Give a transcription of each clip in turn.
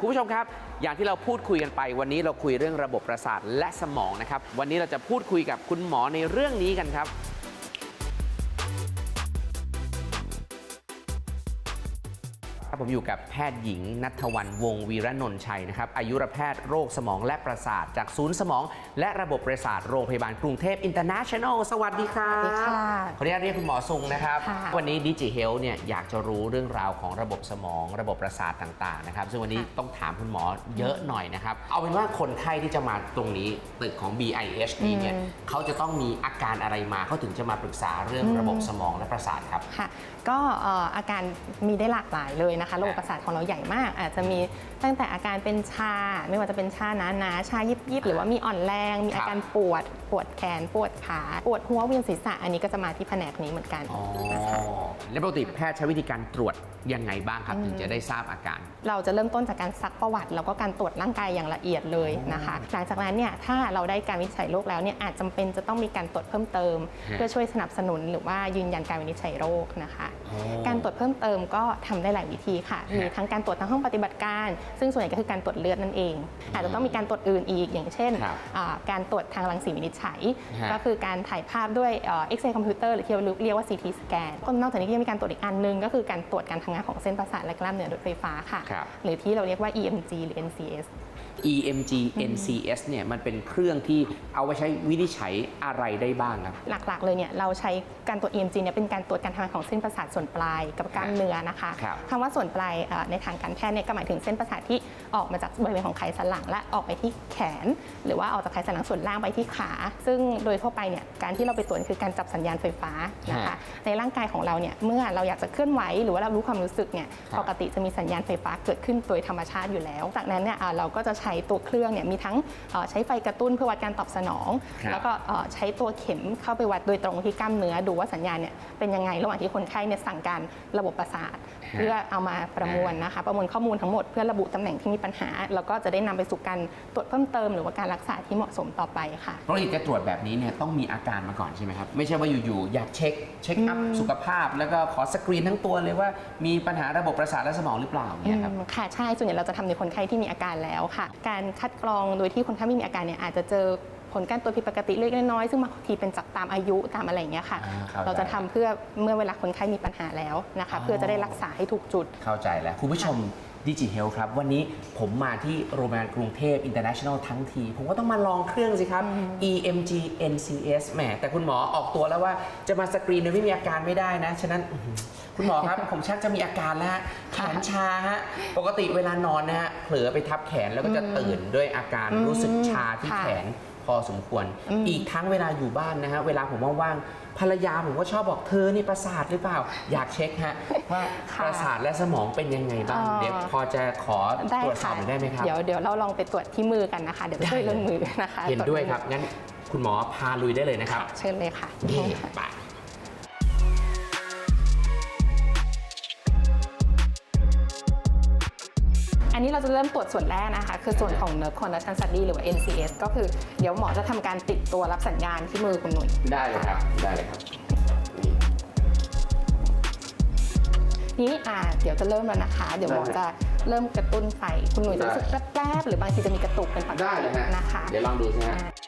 คุณผู้ชมครับ อย่างที่เราพูดคุยกันไป วันนี้เราคุยเรื่องระบบประสาทและสมองนะครับ วันนี้เราจะพูดคุยกับคุณหมอในเรื่องนี้กันครับ ครับผมอยู่กับแพทย์หญิงนัทวันวงศ์วีระนนท์ชัยนะครับอายุรแพทย์โรคสมองและประสาท จากศูนย์สมอง และระบบประสาทโรงพยาบาลกรุงเทพอินเตอร์เนชั่นแนลสวัสดีครับสวัสดีค่ะขออนุญาตเรียกคุณหมอซุงนะครับ ค่ะ วันนี้ดิจิเฮลเนี่ยอยากจะรู้เรื่องราวของระบบสมอง ระบบประสาทต่างๆนะครับซึ่งวันนี้ต้องถามคุณหมอเยอะหน่อยนะครับเอาเป็นว่าคนไข้ที่จะมาตรงนี้ตึกของ BIH นี้เนี่ยอืมเขาจะต้องมีอาการอะไรมาเขาถึงจะมาปรึกษาเรื่องระบบสมองและประสาทครับ ค่ะก็เอ่ออาการมีได้หลากหลายเลยนะคะระบบประสาทของเราใหญ่มาก อาจจะมีตั้งแต่อาการเป็นชา ไม่ว่าจะเป็นชาหนาหนาๆชายิบยิบๆหรือว่ามีอ่อนแรง มีอาการปวดปวดแขนปวดขาปวดหัวเวียนศีรษะอันนี้ก็จะมาที่แผนกนี้เหมือนกันอ๋อนะคะ แล้วปกติแพทย์ใช้วิธีการตรวจยังไงบ้างครับ ถึงจะได้ทราบอาการ เราจะเริ่มต้นจากการซักประวัติ แล้วก็การตรวจร่างกายอย่างละเอียดเลยนะคะ หลังจากนั้นเนี่ยถ้าเราได้การวินิจฉัยโรคแล้วเนี่ยอาจจำเป็นจะต้องมีการตรวจเพิ่มเติม ฮะ เพื่อช่วยสนับสนุนหรือว่ายืนยันการวินิจฉัยโรคนะคะ อ๋อ การตรวจเพิ่มเติมก็ทำได้หลายวิธีค่ะ ฮะมีทั้งการตรวจทางห้องปฏิบัติการ ซึ่งส่วนใหญ่ก็คือการตรวจเลือดนั่นเอง อาจจะต้องมีการตรวจอื่นอีก อย่างเช่นครับ อ่าการตรวจทางรังสีวินิจฉัยฮะก็คือการถ่ายภาพด้วยเอ็กซเรย์คอมพิวเตอร์หรือที่เราเรียกว่า CT สแกนก็นอกจากนี้ก็ยังมีการตรวจอีกอันนึง ก็คือการตรวจการทำงานของเส้นประสาทและกล้ามเนื้อโดยไฟฟ้าค่ะครับหรือที่เราเรียกว่า EMG หรือ NCS EMG NCS เนี่ยมันเป็นเครื่องที่เอาไว้ใช้วินิจฉัยอะไรได้บ้างครับ หลักๆ เลยเนี่ยเราใช้การตรวจ EMG เนี่ยเป็นการตรวจการทำงานของเส้นประสาทส่วนปลายกับกล้ามเนื้อนะคะครับคำว่าส่วนปลายเอ่อในทางการแพทย์เนี่ยก็หมายถึงเส้นประสาทที่ออกมาจากบริเวณของไขสันหลัง และออกไปที่แขน หรือว่าออกจากไขสันหลังส่วนล่างไปที่ขา ซึ่งโดยทั่วไปเนี่ยการที่เราไปตรวจคือการจับสัญญาณไฟฟ้านะคะ ฮะ ในร่างกายของเราเนี่ยเมื่อเราอยากจะเคลื่อนไหวหรือว่าเรารู้ความรู้สึกเนี่ยครับ ปกติจะมีสัญญาณไฟฟ้าเกิดขึ้นโดยธรรมชาติอยู่แล้ว จากนั้นเนี่ยเอ่อเราก็จะใช้ตัวเครื่องเนี่ยมีทั้งเอ่อใช้ไฟกระตุ้นเพื่อวัดการตอบสนองครับแล้วก็เอ่อใช้ตัวเข็มเข้าไปวัดโดยตรงที่กล้ามเนื้อดูว่าสัญญาณเนี่ยเป็นยังไงระหว่างที่คนไข้เนี่ยสั่งการระบบประสาท เพื่อเอามาประมวลนะคะ ประมวลข้อมูลทั้งหมดเพื่อระบุตำแหน่งที่มีปัญหา แล้วก็จะได้นำไปสู่การตรวจเพิ่มเติมหรือว่าการรักษาที่เหมาะสมต่อไปค่ะปกติจะตรวจแบบนี้เนี่ยต้องมีอาการมาก่อนใช่ไหมครับไม่ใช่ว่าอยู่ๆอยากเช็คเช็คอัพสุขภาพ แล้วก็ขอสกรีนทั้งตัวเลยว่ามีปัญหาระบบประสาทและสมองหรือเปล่าเนี่ยครับอืมค่ะใช่ส่วนใหญ่เราจะทำในคนไข้ที่มีอาการแล้วค่ะการคัดกรองโดยที่คนไข้ไม่มีอาการเนี่ยอาจจะเจอผลการตรวจผิดปกติเล็กน้อยๆซึ่งบางทีเป็นจากตามอายุตามอะไรอย่างเงี้ยค่ะ อ่าเข้าใจ เราจะทำเพื่อเมื่อเวลาคนไข้มีปัญหาแล้วนะคะอ๋อเพื่อจะได้รักษาให้ถูกจุด เข้าใจแล้ว คุณผู้ชมดิจิเฮลครับ วันนี้ผมมาที่โรงพยาบาลกรุงเทพอินเตอร์เนชั่นแนลทั้งที ผมก็ต้องมาลองเครื่องสิครับ EMG NCS แหมแต่คุณหมอออกตัวแล้วว่าจะมาสกรีนโดยไม่มีอาการไม่ได้นะ ฉะนั้นอื้อหือ คุณหมอครับ ผมชักจะมีอาการแล้วฮะแขนชาฮะปกติเวลานอนนะฮะเผลอไปทับแขนแล้วก็จะตื่นด้วยอาการอืมรู้สึกชาที่ค่ะแขนพอสมควรอีกทั้งเวลาอยู่บ้านนะฮะเวลาผมว่างๆภรรยาผมก็ชอบบอกเธอนี่ประสาทหรือเปล่า อยากเช็คฮะว่าค่ะประสาทและสมองเป็นยังไงบ้างอ๋อเดี๋ยวพอจะขอได้ตรวจสอค่ะบหน่อยได้ไหมครับ เดี๋ยวเดี๋ยวเราลองไปตรวจที่มือกันนะคะ เดี๋ยวจะช่วยเรื่องมือนะคะเห็นตรจด้วยมือครับ งั้นคุณหมอพาลุยได้เลยนะครับค่ะเชิญเลยค่ะนี่ไป อันนี้เราจะเริ่มตรวจส่วนแรกนะคะ คือส่วนของ nerve conduction study หรือว่า NCS ก็คือเดี๋ยวหมอจะทำการติดตัวรับสัญญาณที่มือคุณหนุ่ย ได้เลยครับ ได้เลยครับ นี่นี้อ่าเดี๋ยวจะเริ่มแล้วนะคะ เดี๋ยวหมอจะเริ่มกระตุ้นไฟ คุณหนุ่ยจะรู้สึกแป๊บๆหรือบางทีจะมีกระตุกเป็นปกได้ติเลยฮะนะคะ เดี๋ยวลองดูสิฮะ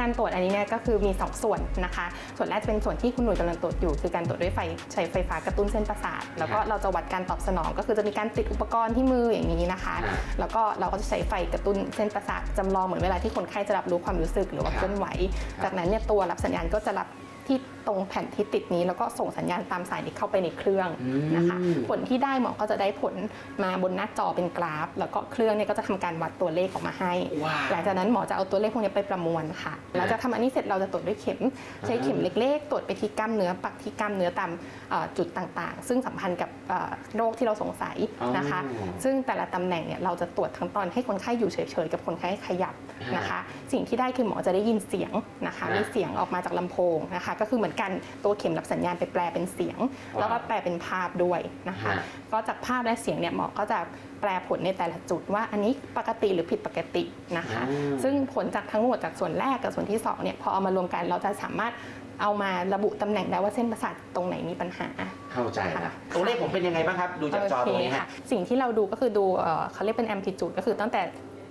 การตรวจอันนี้เนี่ยก็คือมี 2 ส่วนนะคะ ส่วนแรกจะเป็นส่วนที่คุณหนุ่ยกำลังตรวจอยู่ คือการตรวจด้วยไฟใช้ไฟฟ้ากระตุ้นเส้นประสาท แล้วก็เราจะวัดการตอบสนอง ก็คือจะมีการติดอุปกรณ์ที่มืออย่างนี้นะคะครับแล้วก็เราก็จะใช้ไฟกระตุ้นเส้นประสาทจำลองเหมือนเวลาที่คนไข้จะรับรู้ความรู้สึกหรือว่าครับเคลื่อนไหวครับจากนั้นเนี่ยตัวรับสัญญาณก็จะรับที่ ตรงแผ่นที่ติดนี้ แล้วก็ส่งสัญญาณตามสายนี้เข้าไปในเครื่องนะคะอืมผลที่ได้หมอก็จะได้ผลมาบนหน้าจอเป็นกราฟ แล้วก็เครื่องเนี่ยก็จะทำการวัดตัวเลขออกมาให้ว้าวหลังจากนั้นหมอจะเอาตัวเลขพวกนี้ไปประมวลค่ะหลังจากทำอันนี้เสร็จเราจะตรวจด้วยเข็ม ใช้เข็มเล็กๆ ตรวจไปที่กล้ามเนื้อปักที่กล้ามเนื้อตามเอ่อจุดต่างๆ ซึ่งสัมพันธ์กับเอ่อโรคที่เราสงสัยนะคะอ๋อซึ่งแต่ละตำแหน่งเนี่ยเราจะตรวจทั้งตอนให้คนไข้อยู่เฉยๆ กับคนไข้ขยับนะคะ สิ่งที่ได้คือหมอจะได้ยินเสียงนะคะฮะมีเสียงออกมาจากลำโพงนะคะ ก็คือเหมือนกันตัวเข็มรับสัญญาณไปแปลเป็นเสียงว้าวแล้วก็แปลเป็นภาพด้วยนะคะฮะก็จากภาพและเสียงเนี่ยหมอก็จะแปลผลในแต่ละจุดว่าอันนี้ปกติหรือผิดปกตินะคะอืมซึ่งผลจากทั้งหมดจากส่วนแรกกับส่วนที่2เนี่ยพอเอามารวมกันเราจะสามารถเอามาระบุตำแหน่งได้ว่าเส้นประสาทตรงไหนมีปัญหา เข้าใจค่ะนะตัวเลขผมเป็นยังไงบ้างครับ ดูจากจอตรงนี้โเคฮะสิ่งที่เราดูก็คือดูเอ่อเขาเรียกเป็น amplitude ก็คือตั้งแต่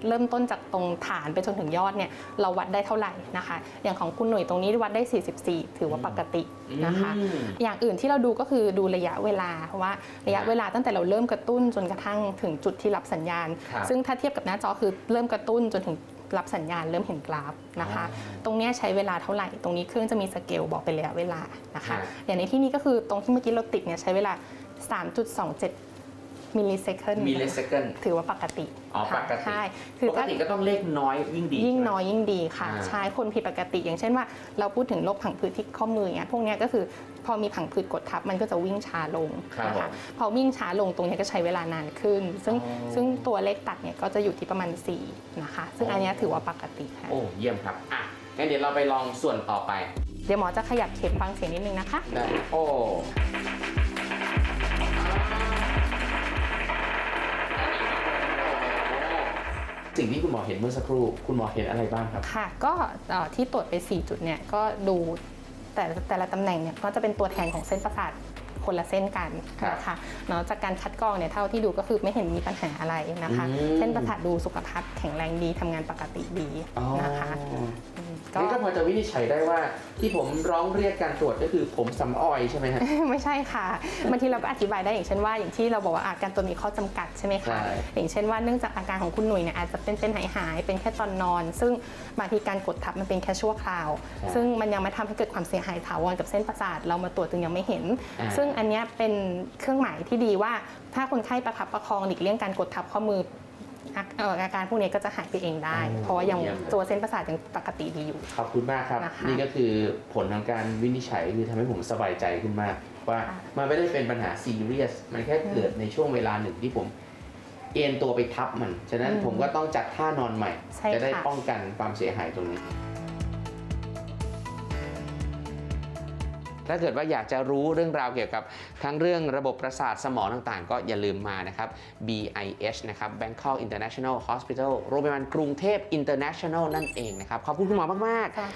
เริ่มต้นจากตรงฐานไปจนถึงยอดเนี่ยเราวัดได้เท่าไหร่นะคะ อย่างของคุณหน่วยตรงนี้วัดได้ 44 ถือว่าปกตินะคะอืมอย่างอื่นที่เราดูก็คือดูระยะเวลาว่าระยะเวลาตั้งแต่เราเริ่มกระตุ้นจนกระทั่งถึงจุดที่รับสัญญาณครับซึ่งถ้าเทียบกับหน้าจอคือเริ่มกระตุ้นจนถึงรับสัญญาณเริ่มเห็นกราฟนะคะอ๋อตรงเนี้ยใช้เวลาเท่าไหร่ ตรงนี้เครื่องจะมีสเกลบอกเป็นระยะเวลานะคะครับอย่างในที่นี้ก็คือตรงที่เมื่อกี้เราติดเนี่ยใช้เวลา 3.27 มิลลิเซคันมิลลิเซคันถือว่าปกติอ๋อค่ะปกติใช่คือปกถ้าติก็ต้องเลขน้อยยิ่งดี ยิ่งใช่ไหมน้อยยิ่งดีค่ะอ่าใช่คนผิดปกติ อย่างเช่นว่าเราพูดถึงโรคผังผืดที่ข้อมืออย่างเงี้ยพวกเนี้ยก็คือพอมีผังผืดกดทับมันก็จะวิ่งช้าลงครับนะคะผมพอวิ่งช้าลงตรงเนี้ยก็ใช้เวลานานขึ้น ซึ่งอ๋อซึ่งตัวเลขตัดเนี่ยก็จะอยู่ที่ประมาณ 4 นะคะ ซึ่งอันเนี้ยถือว่าปกติค่ะโอ้เยี่ยมครับอะงั้นเดี๋ยวเราไปลองส่วนต่อไป เดี๋ยวหมอจะขยับเข็มฟังเสียงนิดนึงนะคะได้โอ้ สิ่งที่คุณหมอเห็นเมื่อสักครู่ คุณหมอเห็นอะไรบ้างครับ ค่ะก็เอ่อที่ตรวจไป 4 จุดเนี่ยก็ดูแต่แต่ละตำแหน่งเนี่ยก็จะเป็นตัวแทนของเส้นประสาทคนละเส้นกันครับนะคะเนาะจากการคัดกรองเนี่ยเท่าที่ดูก็คือไม่เห็นมีปัญหาอะไรนะคะ อืม เส้นประสาทดูสุขภาพแข็งแรงดีทำงานปกติดีนะคะม ก็นี่ก็พอจะวินิจฉัยได้ว่าที่ผมร้องเรียกการตรวจก็คือผมสำออยใช่ไหมฮะ ไม่ใช่ค่ะบางทีเราก็อธิบายได้อย่างเช่นว่าอย่างที่เราบอกว่าอาการตัวมีข้อจำกัดใช่ไหมใช่คะอย่างเช่นว่าเนื่องจากอาการของคุณหนุ่ยเนี่ยอาจจะเป็นเป็นหายหายๆเป็นแค่ตอนนอน ซึ่งบางทีการกดทับมันเป็นแค่ชั่วคราว ซึ่งมันยังไม่ทำให้เกิดความเสียหายถาวรกับเส้นประสาทเรามาตรวจจึงยังไม่เห็น อ่า ซึ่งอันเนี้ยเป็นเครื่องหมายที่ดีว่า ถ้าคนไข้ประคับประคองหลีกเลี่ยงการกดทับข้อมือ อาเอ่ออาการพวกนี้ก็จะหายไปเองได้ เพราะว่ายังตัวเส้นประสาทยังปกติดีอยู่ ขอบคุณมากครับ นะคะนี่ก็คือผลทางการวินิจฉัยคือทำให้ผมสบายใจขึ้นมาก ว่าค่ะ มันไม่ได้เป็นปัญหาซีเรียส มันแค่เกิดในช่วงเวลาหนึ่งที่ผม เอ็นตัวไปทับมัน ฉะนั้นอืมผมก็ต้องจัดท่านอนใหม่ ใช่จะได้ค่ะ ป้องกันความเสียหายตรงนี้ ถ้าเกิดว่าอยากจะรู้เรื่องราวเกี่ยวกับทั้งเรื่องระบบประสาทสมองต่างๆ ก็อย่าลืมมานะครับ BIH นะครับ Bangkok International Hospital โรงพยาบาลกรุงเทพ International นั่นเองนะครับ ขอบคุณคุณหมอมากๆค่ะ